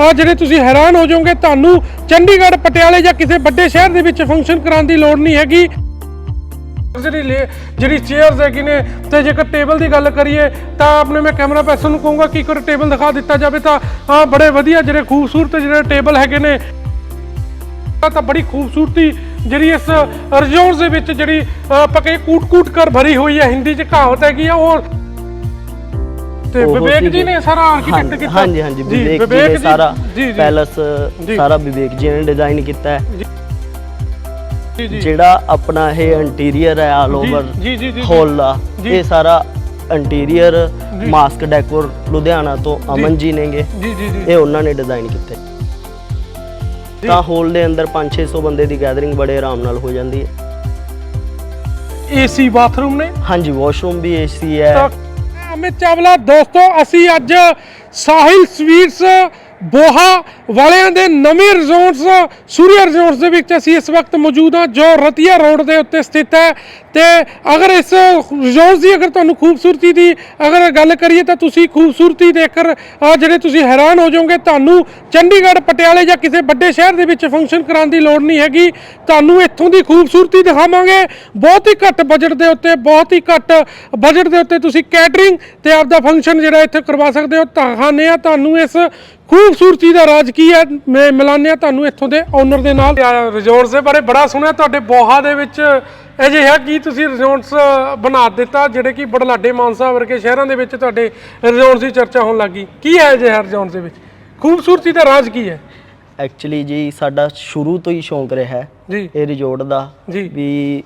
ਆ ਜਿਹੜੇ ਤੁਸੀਂ ਹੈਰਾਨ ਹੋ ਜਾਓਗੇ ਤੁਹਾਨੂੰ ਚੰਡੀਗੜ੍ਹ ਪਟਿਆਲੇ ਜਾਂ ਕਿਸੇ ਵੱਡੇ ਸ਼ਹਿਰ ਦੇ ਵਿੱਚ ਫੰਕਸ਼ਨ ਕਰਾਉਣ ਦੀ ਲੋੜ ਨਹੀਂ ਹੈਗੀ। ਜਿਹੜੀ ਜਿਹੜੀ ਚੇਅਰਸ ਹੈਗੀ ਨੇ ਤੇ ਜੇਕਰ ਟੇਬਲ ਦੀ ਗੱਲ ਕਰੀਏ ਤਾਂ ਆਪਣੇ ਮੈਂ ਕੈਮਰਾ ਪਰਸਨ ਨੂੰ ਕਹੂੰਗਾ ਕਿ ਇੱਕ ਟੇਬਲ ਦਿਖਾ ਦਿੱਤਾ ਜਾਵੇ ਤਾਂ ਆ ਬੜੇ ਵਧੀਆ ਜਿਹੜੇ ਖੂਬਸੂਰਤ ਜਿਹੜੇ ਟੇਬਲ ਹੈਗੇ ਨੇ। ਤਾਂ ਬੜੀ ਖੂਬਸੂਰਤੀ ਜਿਹੜੀ ਇਸ ਰਿਜ਼ੋਰਟ ਦੇ ਵਿੱਚ ਜਿਹੜੀ ਅਹ, ਕੂਟ-ਕੂਟ ਕਰ ਭਰੀ ਹੋਈ ਹੈ ਹਿੰਦੀ 'ਚ ਕਹਾਵਤ ਹੈਗੀ ਆ ਉਹ ਤੇ ਉਹ ਵਿਵੇਕ ਜੀ। ਨੇ ਸਾਰਾ ਆਰਕੀਟੈਕਟ ਕੀਤਾ। ਹਾਂਜੀ ਹਾਂਜੀ ਵਿਵੇਕ ਜੀ ਨੇ ਸਾਰਾ ਪੈਲਸ। ਸਾਰਾ ਵਿਵੇਕ ਜੀ ਨੇ ਡਿਜ਼ਾਈਨ ਕੀਤਾ ਹੈ। ਜਿਹੜਾ ਆਪਣਾ ਇਹ ਇੰਟੀਰੀਅਰ ਹੈ ਆਲ ਓਵਰ ਹਾਲ ਦਾ। ਇਹ ਸਾਰਾ ਇੰਟੀਰੀਅਰ। ਮਾਸਕ ਡੈਕੋਰ ਲੁਧਿਆਣਾ ਤੋਂ ਅਮਨ ਜੀ ਨੇਗੇ। ਜੀ ਜੀ ਜੀ। ਇਹ ਉਹਨਾਂ ਨੇ ਡਿਜ਼ਾਈਨ ਕੀਤੇ। ਤਾਂ ਹਾਲ ਦੇ ਅੰਦਰ 5-600 ਬੰਦੇ ਦੀ ਗੈਦਰਿੰਗ ਬੜੇ ਆਰਾਮ ਨਾਲ ਹੋ ਜਾਂਦੀ ਹੈ। ਏਸੀ ਬਾਥਰੂਮ ਨੇ? ਹਾਂਜੀ ਵਾਸ਼ਰੂਮ ਵੀ ਏਸੀ ਹੈ। ਅਮਿਤ ਚਾਵਲਾ ਦੋਸਤੋ ਅਸੀਂ ਅੱਜ ਸਾਹਿਲ ਸਵੀਟਸ ਬੋਹਾ ਵਾਲਿਆਂ ਦੇ ਨਵੇਂ ਰਿਜ਼ੋਰਟਸ ਸੂਰਿਆ ਰਿਜ਼ੋਰਟਸ ਦੇ ਵਿੱਚ ਅਸੀਂ ਇਸ ਵਕਤ ਮੌਜੂਦ ਹਾਂ, ਜੋ ਰਤੀਆ ਰੋਡ ਦੇ ਉੱਤੇ ਸਥਿਤ ਹੈ। ਤੇ ਅਗਰ ਇਸ ਰਿਜ਼ੋਰਟਸ ਦੀ ਅਗਰ ਤੁਹਾਨੂੰ ਖੂਬਸੂਰਤੀ ਦੀ ਅਗਰ ਗੱਲ ਕਰੀਏ ਤਾਂ ਤੁਸੀਂ ਖੂਬਸੂਰਤੀ ਦੇਖकर ਅਹ ਜਿਹੜੇ ਤੁਸੀਂ ਹੈਰਾਨ ਹੋ ਜਾਓਗੇ, ਤੁਹਾਨੂੰ ਚੰਡੀਗੜ੍ਹ, ਪਟਿਆਲੇ ਜਾਂ ਕਿਸੇ ਵੱਡੇ ਸ਼ਹਿਰ ਦੇ ਵਿੱਚ ਫੰਕਸ਼ਨ ਕਰਾਉਣ ਦੀ ਲੋੜ ਨਹੀਂ ਹੈਗੀ। ਤੁਹਾਨੂੰ ਇੱਥੋਂ ਦੀ ਖੂਬਸੂਰਤੀ ਦਿਖਾਵਾਂਗੇ। ਬਹੁਤ ਹੀ ਘੱਟ ਬਜਟ ਦੇ ਉੱਤੇ, ਬਹੁਤ ਹੀ ਘੱਟ ਬਜਟ ਦੇ ਉੱਤੇ ਤੁਸੀਂ ਕੈਟਰਿੰਗ ਤੇ ਆਪਦਾ ਫੰਕਸ਼ਨ ਜਿਹੜਾ ਇੱਥੇ ਕਰਵਾ ਸਕਦੇ ਹੋ। ਦਿਖਾਉਂਦੇ ਆ ਤੁਹਾਨੂੰ ਇਸ ਖੂਬ ਖੂਬਸੂਰਤੀ ਦਾ ਰਾਜ ਕੀ ਹੈ? ਮੈਂ ਮਿਲਾਨੇ ਆ ਤੁਹਾਨੂੰ ਇੱਥੋਂ ਦੇ ਓਨਰ ਦੇ ਨਾਲ ਰਿਜ਼ੋਰਟਸ ਦੇ ਬਾਰੇ ਬੜਾ ਸੁਣਿਆ ਤੁਹਾਡੇ ਬੋਹਾ ਦੇ ਵਿੱਚ ਅਜਿਹਾ ਕੀ ਤੁਸੀਂ ਰਿਜ਼ੋਰਟਸ ਬਣਾ ਦਿੱਤਾ ਜਿਹੜੇ ਕਿ ਬੜਲਾਡੇ ਮਾਨਸਾ ਵਰਗੇ ਸ਼ਹਿਰਾਂ ਦੇ ਵਿੱਚ ਤੁਹਾਡੇ ਰਿਜ਼ੋਰਟਸ ਦੀ ਚਰਚਾ ਹੋਣ ਲੱਗੀ ਕੀ ਹੈ ਅਜਿਹਾ ਰਿਜ਼ੋਰਟਸ ਦੇ ਵਿੱਚ? ਖੂਬਸੂਰਤੀ ਦਾ ਰਾਜ ਕੀ ਹੈ? ਐਕਚੁਅਲੀ ਜੀ ਸਾਡਾ ਸ਼ੁਰੂ ਤੋਂ ਹੀ ਸ਼ੌਂਕ ਰਿਹਾ ਹੈ ਜੀ। ਇਹ ਰਿਜ਼ੋਰਟ ਦਾ ਜੀ। ਵੀ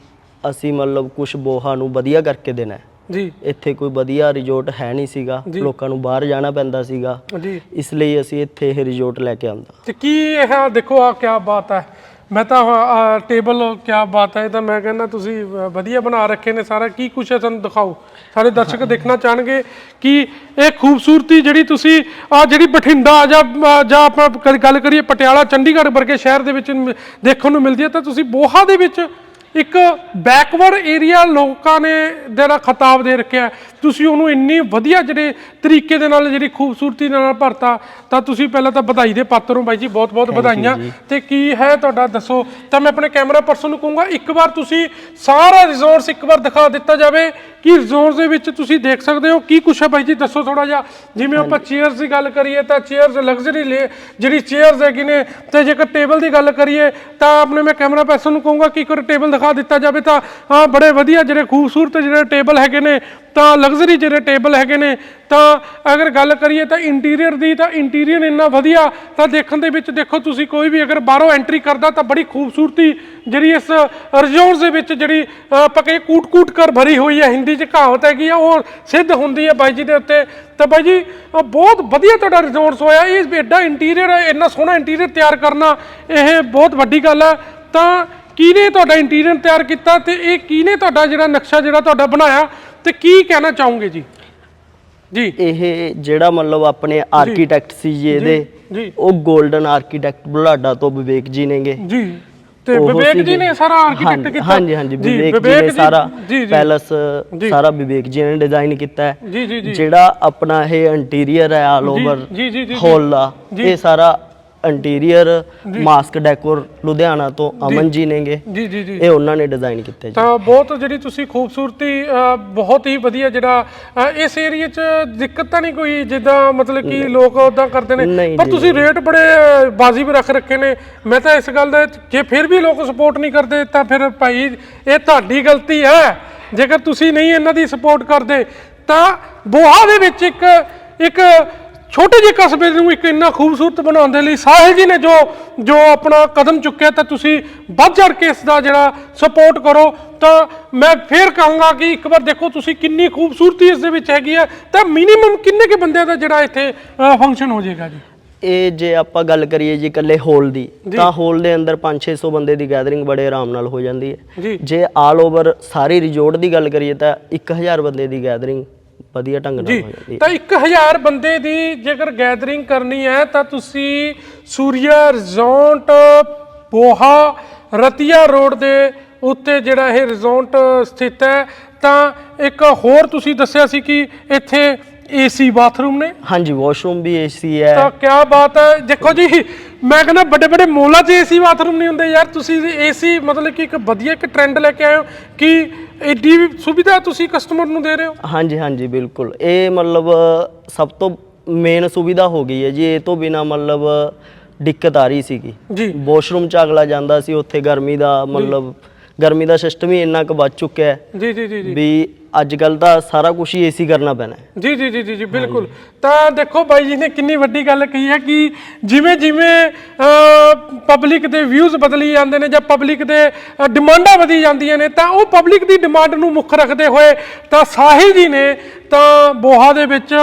ਅਸੀਂ ਮਤਲਬ ਕੁਝ ਬੋਹਾ ਨੂੰ ਵਧੀਆ ਕਰਕੇ ਦੇਣਾ ਹੈ। ਜੀ। ਇੱਥੇ ਕੋਈ ਵਧੀਆ ਰਿਜ਼ੋਰਟ ਹੈ ਨਹੀਂ ਸੀਗਾ। ਲੋਕਾਂ ਨੂੰ ਬਾਹਰ ਜਾਣਾ ਪੈਂਦਾ ਸੀਗਾ। ਜੀ। ਇਸ ਲਈ ਅਸੀਂ ਇੱਥੇ ਇਹ ਰਿਜ਼ੋਰਟ ਲੈ ਕੇ ਆਂਦਾ ਤੇ ਕੀ ਇਹ ਦੇਖੋ ਆ ਕੀ ਬਾਤ ਹੈ। ਮੈਂ ਤਾਂ ਟੇਬਲ ਕੀ ਬਾਤ ਹੈ। ਇਹ ਤਾਂ ਮੈਂ ਕਹਿੰਦਾ ਤੁਸੀਂ ਵਧੀਆ ਬਣਾ ਰੱਖੇ ਨੇ ਸਾਰਾ। ਕੀ ਕੁਛ ਹੈ ਤੁਹਾਨੂੰ ਦਿਖਾਓ। ਸਾਰੇ ਦਰਸ਼ਕ ਦੇਖਣਾ ਚਾਹਣਗੇ ਕਿ ਇਹ ਖੂਬਸੂਰਤੀ ਜਿਹੜੀ ਤੁਸੀਂ ਆ ਜਿਹੜੀ ਬਠਿੰਡਾ ਜਾਂ ਜਾਂ ਆਪਾਂ ਗੱਲ ਕਰੀਏ ਪਟਿਆਲਾ ਚੰਡੀਗੜ੍ਹ ਵਰਗੇ ਸ਼ਹਿਰ ਦੇ ਵਿੱਚ ਦੇਖਣ ਨੂੰ ਮਿਲਦੀ ਹੈ ਤਾਂ ਤੁਸੀਂ ਬੋਹਾ ਦੇ ਵਿੱਚ ਇੱਕ ਬੈਕਵਰਡ ਏਰੀਆ ਲੋਕਾਂ ਨੇ ਜਿਹੜਾ ਖਿਤਾਬ ਦੇ ਰੱਖਿਆ ਤੁਸੀਂ ਉਹਨੂੰ ਇੰਨੀ ਵਧੀਆ ਜਿਹੜੇ ਤਰੀਕੇ ਦੇ ਨਾਲ ਜਿਹੜੀ ਖੂਬਸੂਰਤੀ ਦੇ ਨਾਲ ਭਰਤਾ ਤਾਂ ਤੁਸੀਂ ਪਹਿਲਾਂ ਤਾਂ ਵਧਾਈ ਦੇ ਪਾਤਰ ਹੋ ਬਾਈ ਜੀ ਬਹੁਤ ਬਹੁਤ ਵਧਾਈਆਂ। ਤੇ ਕੀ ਹੈ ਤੁਹਾਡਾ ਦੱਸੋ? ਤਾਂ ਮੈਂ ਆਪਣੇ ਕੈਮਰਾ ਪਰਸਨ ਨੂੰ ਕਹੂੰਗਾ ਇੱਕ ਵਾਰ ਤੁਸੀਂ ਸਾਰਾ ਰਿਜ਼ੋਰਟਸ ਇੱਕ ਵਾਰ ਦਿਖਾ ਦਿੱਤਾ ਜਾਵੇ ਕਿ ਰਿਜ਼ੋਰਟਸ ਦੇ ਵਿੱਚ ਤੁਸੀਂ ਦੇਖ ਸਕਦੇ ਹੋ। ਕੀ ਕੁਛ ਹੈ ਬਾਈ ਜੀ ਦੱਸੋ ਥੋੜਾ ਜਿਹਾ। ਜਿਵੇਂ ਆਪਾਂ ਚੇਅਰਸ ਦੀ ਗੱਲ ਕਰੀਏ ਤਾਂ ਚੇਅਰਸ ਲਗਜ਼ਰੀ ਜਿਹੜੀ ਚੇਅਰਸ ਹੈਗੀ ਨੇ ਤੇ ਜੇਕਰ ਟੇਬਲ ਦੀ ਗੱਲ ਕਰੀਏ ਤਾਂ ਆਪਣੇ ਮੈਂ ਕੈਮਰਾ ਪਰਸਨ ਨੂੰ ਕਹੂੰਗਾ ਕਿ ਇੱਕ ਵਾਰ ਟੇਬਲ ਦਿਖਾ ਦਿੱਤਾ ਜਾਵੇ ਤਾਂ ਹਾਂ ਬੜੇ ਵਧੀਆ ਜਿਹੜੇ ਖੂਬਸੂਰਤ ਜਿਹੜੇ ਟੇਬਲ ਹੈਗੇ ਨੇ ਤਾਂ ਲਗਜ਼ਰੀ ਜਿਹੜੇ ਟੇਬਲ ਹੈਗੇ ਨੇ ਤਾਂ ਅਗਰ ਗੱਲ ਕਰੀਏ ਤਾਂ ਇੰਟੀਰੀਅਰ ਦੀ ਤਾਂ ਇੰਟੀਰੀਅਰ ਇੰਨਾ ਵਧੀਆ ਤਾਂ ਦੇਖਣ ਦੇ ਵਿੱਚ ਦੇਖੋ ਤੁਸੀਂ ਕੋਈ ਵੀ ਅਗਰ ਬਾਹਰੋਂ ਐਂਟਰੀ ਕਰਦਾ ਤਾਂ ਬੜੀ ਖੂਬਸੂਰਤੀ ਜਿਹੜੀ ਇਸ ਰਿਜ਼ੋਰਟਸ ਦੇ ਵਿੱਚ ਜਿਹੜੀ ਅ, ਆਪਾਂ ਕੂਟ-ਕੂਟ ਕਰ ਭਰੀ ਹੋਈ ਹੈ ਹਿੰਦੀ 'ਚ ਕਹਾਵਤ ਹੈਗੀ ਆ ਉਹ ਸਿੱਧ ਹੁੰਦੀ ਹੈ ਬਾਈ ਜੀ ਦੇ ਉੱਤੇ। ਤਾਂ ਬਾਈ ਜੀ ਬਹੁਤ ਵਧੀਆ ਤੁਹਾਡਾ ਰਿਜ਼ੋਰਟਸ ਹੋਇਆ ਇਹ ਐਡਾ ਇੰਟੀਰੀਅਰ ਇੰਨਾ ਸੋਹਣਾ ਇੰਟੀਰੀਅਰ ਤਿਆਰ ਕਰਨਾ ਇਹ ਬਹੁਤ ਵੱਡੀ ਗੱਲ ਹੈ ਤਾਂ ਕਿਹਨੇ ਤੁਹਾਡਾ ਇੰਟੀਰੀਅਰ ਤਿਆਰ ਕੀਤਾ ਤੇ ਇਹ ਕਿਹਨੇ ਤੁਹਾਡਾ ਜਿਹੜਾ ਨਕਸ਼ਾ ਜਿਹੜਾ ਤੁਹਾਡਾ ਬਣਾਇਆ ਤੇ ਕੀ ਕਹਿਣਾ ਚਾਹੋਗੇ ਜੀ? ਜੀ। ਇਹ ਜਿਹੜਾ ਮਤਲਬ ਆਪਣੇ ਆਰਕੀਟੈਕਟ ਸੀ ਜੀ ਇਹਦੇ ਜੀ। ਉਹ 골ਡਨ ਆਰਕੀਟੈਕਟ ਬੁਲਾਡਾ ਤੋਂ ਵਿਵੇਕ ਜੀ ਨੇਗੇ। ਜੀ। ਤੇ ਵਿਵੇਕ ਜੀ। ਨੇ ਸਾਰਾ ਆਰਕੀਟੈਕਟ ਕੀਤਾ? ਹਾਂਜੀ ਹਾਂਜੀ ਵਿਵੇਕ ਜੀ ਨੇ ਸਾਰਾ ਪੈਲਸ। ਸਾਰਾ ਵਿਵੇਕ ਜੀ ਨੇ ਡਿਜ਼ਾਈਨ ਕੀਤਾ ਹੈ। ਜੀ ਜੀ ਜੀ। ਜਿਹੜਾ ਆਪਣਾ ਇਹ ਇੰਟੀਰੀਅਰ ਹੈ ਆਲ ਓਵਰ ਹਾਲ ਦਾ। ਇਹ ਸਾਰਾ ਇੰਟੀਰੀਅਰ ਮਾਸਕ ਡੈਕੋਰ ਲੁਧਿਆਣਾ ਤੋਂ ਅਮਨ ਜੀ ਨੇਗੇ। ਜੀ ਜੀ ਜੀ। ਇਹ ਉਹਨਾਂ ਨੇ ਡਿਜ਼ਾਈਨ ਕੀਤਾ ਜੀ। ਤਾਂ ਬਹੁਤ ਜਿਹੜੀ ਤੁਸੀਂ ਖੂਬਸੂਰਤੀ ਅ, ਬਹੁਤ ਹੀ ਵਧੀਆ ਜਿਹੜਾ ਅ, ਇਸ ਏਰੀਆ 'ਚ ਦਿੱਕਤ ਤਾਂ ਨਹੀਂ ਕੋਈ ਜਿੱਦਾਂ ਮਤਲਬ ਕਿ ਲੋਕ ਉਦਾਂ ਕਰਦੇ ਨੇ? ਨਹੀਂ ਪਰ ਜੀ, ਤੁਸੀਂ ਰੇਟ ਬੜੇ ਅ, ਬਾਜ਼ੀ ਵੀ ਰੱਖ ਰੱਖੇ ਨੇ। ਮੈਂ ਤਾਂ ਇਸ ਗੱਲ ਦਾ ਜੇ ਫਿਰ ਵੀ ਲੋਕ ਸਪੋਰਟ ਨਹੀਂ ਕਰਦੇ ਤਾਂ ਫਿਰ ਭਾਈ ਇਹ ਤੁਹਾਡੀ ਗਲਤੀ ਹੈ। ਜੇਕਰ ਤੁਸੀਂ ਨਹੀਂ ਇਹਨਾਂ ਦੀ ਸਪੋਰਟ ਕਰਦੇ ਤਾਂ ਬੋਹਾ ਦੇ ਵਿੱਚ ਇੱਕ ਇੱਕ ਛੋਟੇ ਜਿਹੇ ਕਸਬੇ ਨੂੰ ਇੱਕ ਇੰਨਾ ਖੂਬਸੂਰਤ ਬਣਾਉਣ ਦੇ ਲਈ ਸਾਹਿਲ ਜੀ ਨੇ ਜੋ ਜੋ ਆਪਣਾ ਕਦਮ ਚੁੱਕਿਆ ਤਾਂ ਤੁਸੀਂ ਵੱਧ ਚੜ ਕੇ ਇਸ ਦਾ ਜਿਹੜਾ ਸਪੋਰਟ ਕਰੋ ਤਾਂ ਮੈਂ ਫੇਰ ਕਹਾਂਗਾ ਕਿ ਇੱਕ ਵਾਰ ਦੇਖੋ ਤੁਸੀਂ ਕਿੰਨੀ ਖੂਬਸੂਰਤੀ ਇਸ ਦੇ ਵਿੱਚ ਹੈਗੀ ਹੈ ਤਾਂ ਮਿਨੀਮਮ ਕਿੰਨੇ ਕੇ ਬੰਦਿਆਂ ਦਾ ਜਿਹੜਾ ਇੱਥੇ ਫੰਕਸ਼ਨ ਹੋ ਜਾਏਗਾ ਜੀ? ਇਹ ਜੇ ਆਪਾਂ ਗੱਲ ਕਰੀਏ ਜੀ ਇਕੱਲੇ ਹਾਲ ਦੀ ਤਾਂ ਹਾਲ ਦੇ ਅੰਦਰ 5-600 ਬੰਦੇ ਦੀ ਗੈਦਰਿੰਗ ਬੜੇ ਆਰਾਮ ਨਾਲ ਹੋ ਜਾਂਦੀ ਹੈ। ਜੀ। ਆਲ ਓਵਰ ਸਾਰੀ ਰਿਜ਼ੋਰਟ ਦੀ ਗੱਲ ਕਰੀਏ ਤਾਂ 1000 ਬੰਦੇ ਦੀ ਗੈਦਰਿੰਗ ਵਧੀਆ ਢੰਗ ਨਾਲ ਜੀ ਹੋ ਜਾਂਦੀ ਹੈ। ਤਾਂ 1000 ਬੰਦੇ ਦੀ ਜੇਕਰ ਗੈਦਰਿੰਗ ਕਰਨੀ ਹੈ ਤਾਂ ਤੁਸੀਂ ਸੂਰਿਆ ਰਿਜ਼ੋਰਟ ਪੋਹਾ ਰਤੀਆ ਰੋਡ ਦੇ ਉੱਤੇ ਜਿਹੜਾ ਇਹ ਰਿਜ਼ੋਰਟ ਸਥਿਤ ਹੈ ਤਾਂ ਇੱਕ ਹੋਰ ਤੁਸੀਂ ਦੱਸਿਆ ਸੀ ਕਿ ਇੱਥੇ ਏਸੀ ਬਾਥਰੂਮ ਨੇ? ਹਾਂਜੀ ਵਾਸ਼ਰੂਮ ਵੀ ਏਸੀ ਹੈ। ਤਾਂ ਕੀ ਬਾਤ ਹੈ। ਦੇਖੋ ਜੀ ਮੈਂ ਕਹਿੰਦਾ ਵੱਡੇ ਵੱਡੇ ਮੋਲਾਂ 'ਚ ਏਸੀ ਬਾਥਰੂਮ ਨਹੀਂ ਹੁੰਦੇ ਯਾਰ। ਤੁਸੀਂ ਏਸੀ ਮਤਲਬ ਕਿ ਇੱਕ ਵਧੀਆ ਇੱਕ ਟ੍ਰੈਂਡ ਲੈ ਕੇ ਆਏ ਹੋ ਕਿ ਏਡੀ ਸੁਵਿਧਾ ਤੁਸੀਂ ਕਸਟਮਰ ਨੂੰ ਦੇ ਰਹੇ ਹੋ। ਹਾਂਜੀ ਹਾਂਜੀ ਬਿਲਕੁਲ। ਇਹ ਮਤਲਬ ਸਭ ਤੋਂ ਮੇਨ ਸੁਵਿਧਾ ਹੋ ਗਈ ਹੈ ਜੀ। ਇਹ ਤੋਂ ਬਿਨਾ ਮਤਲਬ ਦਿੱਕਤ ਆ ਰਹੀ ਸੀਗੀ। ਜੀ। ਵਾਸ਼ਰੂਮ ਚ ਅਗਲਾ ਜਾਂਦਾ ਸੀ ਉੱਥੇ ਗਰਮੀ ਦਾ ਮਤਲਬ ਗਰਮੀ ਦਾ ਸਿਸਟਮ ਹੀ ਇੰਨਾ ਕੁ ਵੱਧ ਚੁੱਕਿਆ ਹੈ ਜੀ ਜੀ ਜੀ। ਵੀ ਅੱਜ ਕੱਲ ਤਾਂ ਸਾਰਾ ਕੁਝ ਹੀ ਏਸੀ ਕਰਨਾ ਪੈਣਾ ਹੈ। ਜੀ ਜੀ ਜੀ ਜੀ ਜੀ ਬਿਲਕੁਲ। ਤਾਂ ਦੇਖੋ ਬਾਈ ਜੀ ਨੇ ਕਿੰਨੀ ਵੱਡੀ ਗੱਲ ਕਹੀ ਹੈ ਕਿ ਜਿਵੇਂ ਜਿਵੇਂ ਪਬਲਿਕ ਦੇ ਵਿਊਜ਼ ਬਦਲੀ ਜਾਂਦੇ ਨੇ ਜਾਂ ਪਬਲਿਕ ਦੇ ਅ, ਡਿਮਾਂਡਾਂ ਵਧੀ ਜਾਂਦੀਆਂ ਨੇ ਤਾਂ ਉਹ ਪਬਲਿਕ ਦੀ ਡਿਮਾਂਡ ਨੂੰ ਮੁੱਖ ਰੱਖਦੇ ਹੋਏ ਤਾਂ ਸਾਹਿਲ ਜੀ ਨੇ ਤਾਂ ਬੋਹਾ ਦੇ ਵਿੱਚ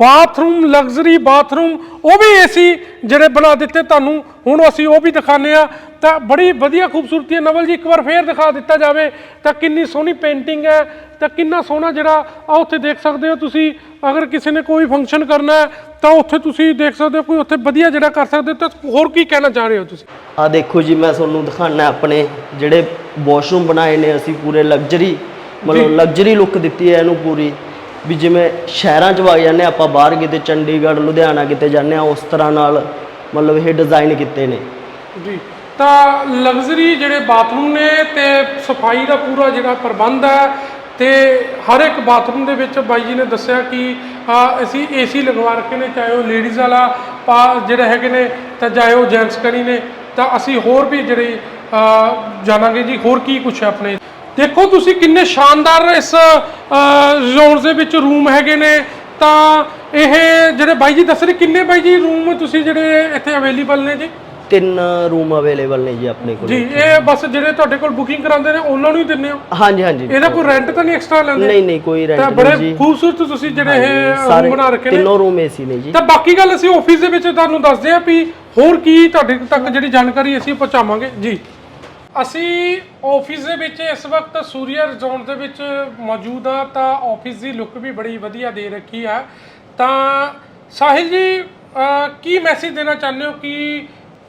ਬਾਥਰੂਮ ਲਗਜ਼ਰੀ ਬਾਥਰੂਮ ਉਹ ਵੀ ਏਸੀ ਜਿਹੜੇ ਬਣਾ ਦਿੱਤੇ ਤੁਹਾਨੂੰ। ਹੁਣ ਅਸੀਂ ਉਹ ਵੀ ਦਿਖਾਣੇ ਆ ਤਾਂ ਬੜੀ ਵਧੀਆ ਖੂਬਸੂਰਤੀ ਹੈ। ਨਵਲ ਜੀ ਇੱਕ ਵਾਰ ਫੇਰ ਦਿਖਾ ਦਿੱਤਾ ਜਾਵੇ। ਤਾਂ ਕਿੰਨੀ ਸੋਹਣੀ ਪੇਂਟਿੰਗ ਹੈ। ਤਾਂ ਕਿੰਨਾ ਸੋਹਣਾ ਜਿਹੜਾ ਆ ਉੱਥੇ ਦੇਖ ਸਕਦੇ ਹੋ ਤੁਸੀਂ। ਅਗਰ ਕਿਸੇ ਨੇ ਕੋਈ ਫੰਕਸ਼ਨ ਕਰਨਾ ਹੈ ਤਾਂ ਉੱਥੇ ਤੁਸੀਂ ਦੇਖ ਸਕਦੇ ਹੋ ਕੋਈ ਉੱਥੇ ਵਧੀਆ ਜਿਹੜਾ ਕਰ ਸਕਦੇ ਹੋ। ਤਾਂ ਹੋਰ ਕੀ ਕਹਿਣਾ ਚਾਹ ਰਹੇ ਹੋ ਤੁਸੀਂ? ਆ ਦੇਖੋ ਜੀ ਮੈਂ ਤੁਹਾਨੂੰ ਦਿਖਾਣਾ ਆਪਣੇ ਜਿਹੜੇ ਵਾਸ਼ਰੂਮ ਬਣਾਏ ਨੇ ਅਸੀਂ ਪੂਰੇ ਲਗਜ਼ਰੀ ਮਤਲਬ ਲਗਜ਼ਰੀ ਲੁੱਕ ਦਿੱਤੀ ਹੈ ਇਹਨੂੰ ਪੂਰੀ। ਵੀ ਜਿਵੇਂ ਸ਼ਹਿਰਾਂ 'ਚ ਵਗ ਜਾਂਦੇ ਹਾਂ ਆਪਾਂ ਬਾਹਰ ਕਿਤੇ ਚੰਡੀਗੜ੍ਹ ਲੁਧਿਆਣਾ ਕਿਤੇ ਜਾਂਦੇ ਆ ਉਸ ਤਰ੍ਹਾਂ ਨਾਲ ਮਤਲਬ ਇਹ ਡਿਜ਼ਾਈਨ ਕੀਤੇ ਨੇ। ਜੀ ਤਾਂ ਲਗਜ਼ਰੀ ਜਿਹੜੇ ਬਾਥਰੂਮ ਨੇ ਤੇ ਸਫ਼ਾਈ ਦਾ ਪੂਰਾ ਜਿਹੜਾ ਪ੍ਰਬੰਧ ਹੈ ਤੇ ਹਰ ਇੱਕ ਬਾਥਰੂਮ ਦੇ ਵਿੱਚ ਬਾਈ ਜੀ ਨੇ ਦੱਸਿਆ ਕਿ ਆ, ਅਸੀਂ ਏਸੀ ਲਗਵਾ ਰੱਖੇ ਨੇ ਚਾਹੇ ਉਹ ਲੇਡੀਜ਼ ਵਾਲਾ ਪਾ ਜਿਹੜੇ ਹੈਗੇ ਨੇ ਤਾਂ ਚਾਹੇ ਉਹ ਜੈਂਟਸ ਕਰੀ ਨੇ ਤਾਂ ਅਸੀਂ ਹੋਰ ਵੀ ਜਿਹੜੇ ਆ, ਜਾਣਾਂਗੇ ਜੀ ਹੋਰ ਕੀ ਕੁਛ ਹੈ ਆਪਣੇ ਦੇਖੋ ਤੁਸੀਂ ਕਿੰਨੇ ਸ਼ਾਨਦਾਰ ਇਸ ਜ਼ੋਨ ਦੇ ਵਿੱਚ ਰੂਮ ਹੈਗੇ ਨੇ। ਤਾਂ ਇਹ ਜਿਹੜੇ ਬਾਈ ਜੀ ਦੱਸ ਰਹੇ ਕਿੰਨੇ ਬਾਈ ਜੀ ਰੂਮ ਤੁਸੀਂ ਜਿਹੜੇ ਇੱਥੇ ਅਵੇਲੇਬਲ ਨੇ ਜੀ? ਤਿੰਨ ਰੂਮ ਅਵੇਲੇਬਲ ਨੇ ਜੀ ਆਪਣੇ ਕੋਲ। ਜੀ ਇਹ ਬਸ ਜਿਹੜੇ ਤੁਹਾਡੇ ਕੋਲ ਬੁਕਿੰਗ ਕਰਾਉਂਦੇ ਨੇ ਉਹਨਾਂ ਨੂੰ ਹੀ ਦਿੰਦੇ ਹੋ? ਹਾਂਜੀ ਹਾਂਜੀ। ਇਹਦਾ ਕੋਈ ਰੈਂਟ ਤਾਂ ਨਹੀਂ ਐਕਸਟਰਾ ਲੈਂਦੇ? ਨਹੀਂ ਨਹੀਂ ਕੋਈ ਰੈਂਟ ਬੜੇ ਨਹੀਂ ਜੀ। ਖੂਬਸੂਰਤ ਤੁਸੀਂ ਜਿਹੜੇ ਇਹ ਰੂਮ ਬਣਾ ਰੱਖੇ ਨੇ। ਤਿੰਨੋਂ ਰੂਮ ਏਸੀ ਨੇ ਜੀ। ਤਾਂ ਬਾਕੀ ਗੱਲ ਅਸੀਂ ਆਫਿਸ ਦੇ ਵਿੱਚ ਤੁਹਾਨੂੰ ਦੱਸਦੇ ਹਾਂ ਵੀ ਹੋਰ ਕੀ ਤੁਹਾਡੇ ਤੱਕ ਜਿਹੜੀ ਜਾਣਕਾਰੀ ਅਸੀਂ ਪਹੁੰਚਾਵਾਂਗੇ। ਜੀ। ਅਸੀਂ ਆਫਿਸ ਦੇ ਵਿੱਚ ਇਸ ਵਕਤ ਸੂਰਿਆ ਜ਼ੋਨ ਦੇ ਵਿੱਚ ਮੌਜੂਦ ਆ ਤਾਂ ਆਫਿਸ ਦੀ ਲੁੱਕ ਵੀ ਬੜੀ ਵਧੀਆ ਦੇ ਰੱਖੀ ਆ ਤਾਂ ਸਾਹਿਲ ਜੀ ਅਹ, ਕੀ ਮੈਸੇਜ ਦੇਣਾ ਚਾਹੁੰਦੇ ਹੋ ਕਿ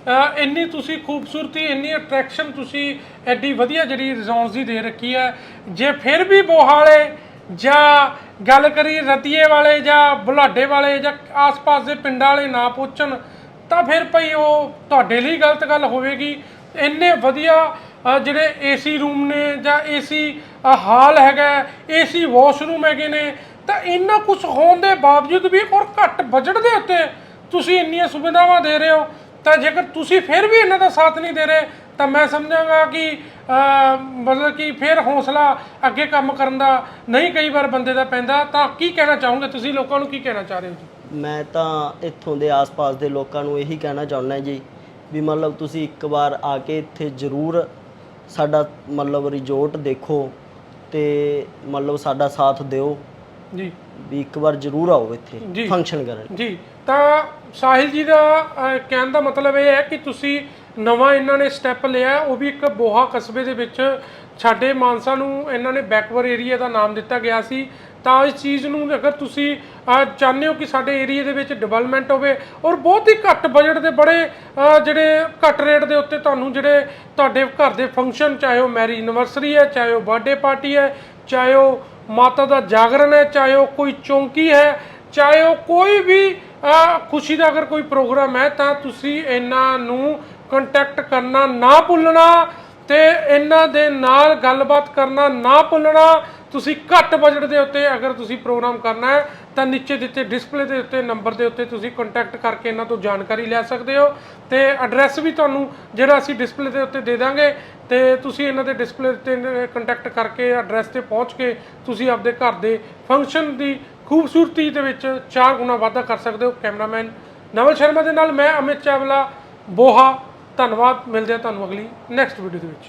ਅਹ, ਇੰਨੀ ਤੁਸੀਂ ਖੂਬਸੂਰਤੀ ਇੰਨੀ ਅਟਰੈਕਸ਼ਨ ਤੁਸੀਂ ਐਡੀ ਵਧੀਆ ਜਿਹੜੀ ਰਿਜ਼ੋਰਸ ਦੀ ਦੇ ਰੱਖੀ ਹੈ। ਜੇ ਫਿਰ ਵੀ ਬੋਹਾਲੇ ਜਾਂ ਗੱਲ ਕਰੀ ਰਤੀਏ ਵਾਲੇ ਜਾਂ ਬੁਲਾਡੇ ਵਾਲੇ ਜਾਂ ਆਸ-ਪਾਸ ਦੇ ਪਿੰਡਾਂ ਵਾਲੇ ਨਾ ਪਹੁੰਚਣ ਤਾਂ ਫਿਰ ਭਈ ਉਹ ਤੁਹਾਡੇ ਲਈ ਗਲਤ ਗੱਲ ਹੋਵੇਗੀ। ਇੰਨੇ ਵਧੀਆ ਅ, ਜਿਹੜੇ ਏਸੀ ਰੂਮ ਨੇ ਜਾਂ ਏਸੀ ਹਾਲ ਹੈਗਾ ਏਸੀ ਵਾਸ਼ਰੂਮ ਹੈਗੇ ਨੇ ਤਾਂ ਇੰਨਾ ਕੁਝ ਹੋਣ ਦੇ ਬਾਵਜੂਦ ਵੀ ਔਰ ਘੱਟ ਬਜਟ ਦੇ ਉੱਤੇ ਤੁਸੀਂ ਇੰਨੀਆਂ ਸੁਵਿਧਾਵਾਂ ਦੇ ਰਹੇ ਹੋ ਤਾਂ ਜੇਕਰ ਤੁਸੀਂ ਫਿਰ ਵੀ ਇਹਨਾਂ ਦਾ ਸਾਥ ਨਹੀਂ ਦੇ ਰਹੇ ਤਾਂ ਮੈਂ ਸਮਝਾਂਗਾ ਕਿ ਅ, ਮਤਲਬ ਕਿ ਫਿਰ ਹੌਸਲਾ ਅੱਗੇ ਕੰਮ ਕਰਨ ਦਾ ਨਹੀਂ ਕਈ ਵਾਰ ਬੰਦੇ ਦਾ ਪੈਂਦਾ ਤਾਂ ਕੀ ਕਹਿਣਾ ਚਾਹੋਗੇ ਤੁਸੀਂ ਲੋਕਾਂ ਨੂੰ ਕੀ ਕਹਿਣਾ ਚਾਹ ਰਹੇ ਹੋ ਜੀ? ਮੈਂ ਤਾਂ ਇੱਥੋਂ ਦੇ ਆਸ-ਪਾਸ ਦੇ ਲੋਕਾਂ ਨੂੰ ਇਹੀ ਕਹਿਣਾ ਚਾਹੁੰਦਾ ਜੀ ਵੀ ਮਤਲਬ ਤੁਸੀਂ ਇੱਕ ਵਾਰ ਆ ਕੇ ਇੱਥੇ ਜ਼ਰੂਰ ਸਾਡਾ ਮਤਲਬ ਰਿਜ਼ੋਰਟ ਦੇਖੋ ਤੇ ਮਤਲਬ ਸਾਡਾ ਸਾਥ ਦਿਓ। ਜੀ। ਵੀ ਇੱਕ ਵਾਰ ਜ਼ਰੂਰ ਆਓ ਜੀ। ਇੱਥੇ ਫੰਕਸ਼ਨ ਕਰਨ। ਜੀ। ਤਾਂ ਸਾਹਿਲ ਜੀ ਦਾ ਅਹ, ਕਹਿਣ ਦਾ ਮਤਲਬ ਇਹ ਹੈ ਕਿ ਤੁਸੀਂ ਨਵਾਂ ਇਹਨਾਂ ਨੇ ਸਟੈਪ ਲਿਆ ਉਹ ਵੀ ਇੱਕ ਬੋਹਾ ਕਸਬੇ ਦੇ ਵਿੱਚ ਸਾਡੇ ਮਾਨਸਾ ਨੂੰ ਇਹਨਾਂ ਨੇ ਬੈਕਵਰਡ ਏਰੀਆ ਦਾ ਨਾਮ ਦਿੱਤਾ ਗਿਆ ਸੀ, ਤਾਂ ਇਸ ਚੀਜ਼ ਨੂੰ ਅਗਰ ਤੁਸੀਂ ਚਾਹੁੰਦੇ ਹੋ ਕਿ ਸਾਡੇ ਏਰੀਆ ਦੇ ਵਿੱਚ ਡਿਵੈਲਪਮੈਂਟ ਹੋਵੇ, ਔਰ ਬਹੁਤ ਹੀ ਘੱਟ ਬਜਟ ਦੇ ਬੜੇ ਜਿਹੜੇ ਘੱਟ ਰੇਟ ਦੇ ਉੱਤੇ ਤੁਹਾਨੂੰ ਜਿਹੜੇ ਤੁਹਾਡੇ ਘਰ ਦੇ ਫੰਕਸ਼ਨ ਚਾਹੇ ਉਹ ਮੈਰਿਜ ਐਨਵਰਸਰੀ ਹੈ, ਚਾਹੇ ਉਹ ਬਰਥਡੇ ਪਾਰਟੀ ਹੈ, ਚਾਹੇ ਉਹ ਮਾਤਾ ਦਾ ਜਾਗਰਣ ਹੈ, ਚਾਹੇ ਉਹ ਕੋਈ ਚੌਂਕੀ ਹੈ, ਚਾਹੇ ਉਹ ਕੋਈ ਵੀ ਖੁਸ਼ੀ ਦਾ ਅਗਰ ਕੋਈ ਪ੍ਰੋਗਰਾਮ ਹੈ, ਤਾਂ ਤੁਸੀਂ ਇਹਨਾਂ ਨੂੰ ਕੰਟੈਕਟ ਕਰਨਾ ਨਾ ਭੁੱਲਣਾ ਤੇ ਇਹਨਾਂ ਦੇ ਨਾਲ ਗੱਲਬਾਤ ਕਰਨਾ, ਨਾ ਭੁੱਲਣਾ, ਤੁਸੀਂ ਘੱਟ ਬਜਟ ਦੇ ਉੱਤੇ ਅਗਰ ਤੁਸੀਂ ਪ੍ਰੋਗਰਾਮ ਕਰਨਾ ਹੈ, ਤਾਂ ਨੀਚੇ ਦਿੱਤੇ ਡਿਸਪਲੇ ਦੇ ਉੱਤੇ ਨੰਬਰ ਦੇ ਉੱਤੇ ਤੁਸੀਂ ਕੰਟੈਕਟ ਕਰਕੇ ਇਹਨਾਂ ਤੋਂ ਜਾਣਕਾਰੀ ਲੈ ਸਕਦੇ ਹੋ ਤੇ ਐਡਰੈਸ ਵੀ ਤੁਹਾਨੂੰ ਜਿਹੜਾ ਅਸੀਂ ਡਿਸਪਲੇ ਦੇ ਉੱਤੇ ਦੇ ਦਾਂਗੇ ਤੇ ਤੁਸੀਂ ਇਹਨਾਂ ਦੇ ਡਿਸਪਲੇ ਤੇ ਕੰਟੈਕਟ ਕਰਕੇ ਐਡਰੈਸ ਤੇ ਪਹੁੰਚ ਕੇ ਤੁਸੀਂ ਆਪਦੇ ਘਰ ਦੇ ਫੰਕਸ਼ਨ ਦੀ ਖੂਬਸੂਰਤੀ ਦੇ ਵਿੱਚ ਚਾਰ ਗੁਣਾ ਵਾਧਾ ਕਰ ਸਕਦੇ ਹੋ ਕੈਮਰਾਮੈਨ ਨਵਲ ਸ਼ਰਮਾ ਦੇ ਨਾਲ ਮੈਂ, ਅਮਿਤ ਚਾਵਲਾ, ਬੋਹਾ ਧੰਨਵਾਦ ਮਿਲਦੇ ਹਾਂ ਤੁਹਾਨੂੰ ਅਗਲੀ ਨੈਕਸਟ ਵੀਡੀਓ ਦੇ ਵਿੱਚ।